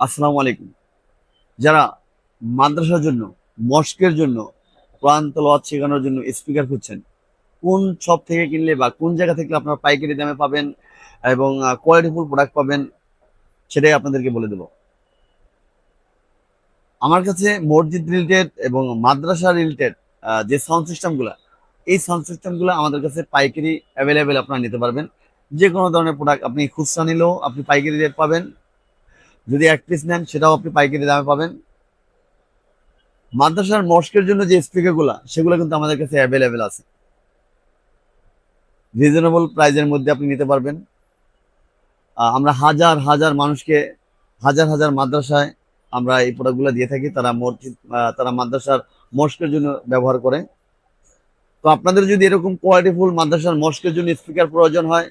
আসসালামু আলাইকুম। যারা মাদ্রাসার জন্য, মস্কের জন্য, কোরআন তেলাওয়াত শেখানোর জন্য স্পিকার খুঁজছেন, কোন শপ থেকে কিনলে বা কোন জায়গা থেকে আপনারা পাইকারি দামে পাবেন এবং কোয়ালিটিফুল প্রোডাক্ট পাবেন, সেটাই আপনাদেরকে বলে দেব। আমার কাছে মসজিদ রিলেটেড এবং মাদ্রাসা রিলেটেড যে সাউন্ড সিস্টেমগুলো এই সাউন্ড সিস্টেমগুলো আমাদের কাছে পাইকারি অ্যাভেলেবেল আপনারা নিতে পারবেন। যে কোনো ধরনের প্রোডাক্ট আপনি খুচরা নিলেও আপনি পাইকারি রেট পাবেন। যদি এক পিস নেন, সেটাও আপনি পাইকারি দামে পাবেন। মাদ্রাসার মস্কের জন্য যে স্পিকারগুলো সেগুলো কিন্তু আমাদের কাছে অ্যাভেলেবেল আছে। রিজনেবল প্রাইজের মধ্যে আপনি নিতে পারবেন। আমরা হাজার হাজার মানুষকে, হাজার হাজার মাদ্রাসায় আমরা এই প্রোডাক্টগুলো দিয়ে থাকি। তারা মসজিদ তারা মাদ্রাসার মস্কের জন্য ব্যবহার করে। তো আপনাদের যদি এরকম কোয়ালিটিফুল মাদ্রাসার মস্কের জন্য স্পিকার প্রয়োজন হয়,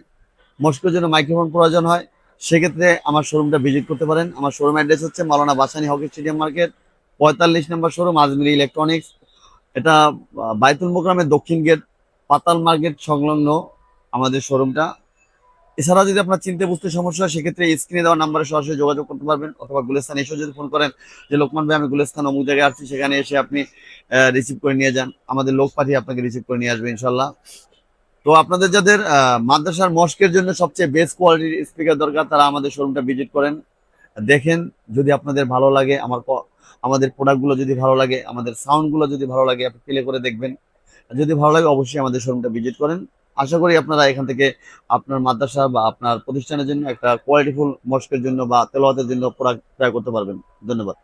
মস্কের জন্য মাইক্রোফোন প্রয়োজন হয় সেক্ষেত্রে আমার শোরুমটা ভিজিট করতে পারেন। আমার শোরুম অ্যাড্রেস হচ্ছে Maulana Bhasani hockey stadium market, পঁয়তাল্লিশ নম্বর শোরুম আজমিরি ইলেকট্রনিক্স এটা বাইতুল মোকরামের দক্ষিণ গেট পাতাল মার্কেট সংলগ্ন আমাদের শোরুমটা এছাড়া যদি আপনার চিনতে বুঝতে সমস্যা হয়, সেক্ষেত্রে স্ক্রিনে দেওয়া নাম্বারে সরাসরি যোগাযোগ করতে পারবেন অথবা গুলেস্থান এসেও যদি ফোন করেন যে, লোকমান ভাই, আমি গুলেস্থান অমুক জায়গায় আসছি, সেখানে এসে আপনি রিসিভ করে নিয়ে যান। আমাদের লোক পাঠিয়ে আপনাকে রিসিভ করে নিয়ে আসবে ইনশাল্লাহ তো আপনাদের যাদের মাদ্রাসার মস্কের জন্য সবচেয়ে বেস্ট কোয়ালিটির স্পিকার দরকার, তারা আমাদের শোরুমটা ভিজিট করেন, দেখেন যদি আপনাদের ভালো লাগে, আমার আমাদের প্রোডাক্টগুলো যদি ভালো লাগে, আমাদের সাউন্ডগুলো যদি ভালো লাগে, আপনি প্লে করে দেখবেন। যদি ভালো লাগে, অবশ্যই আমাদের শোরুমটা ভিজিট করেন। আশা করি আপনারা এখান থেকে আপনার মাদ্রাসা বা আপনার প্রতিষ্ঠানের জন্য একটা কোয়ালিটিফুল মস্কের জন্য বা তেলাওয়াতের জন্য প্রোডাক্ট ট্রাই করতে পারবেন। ধন্যবাদ।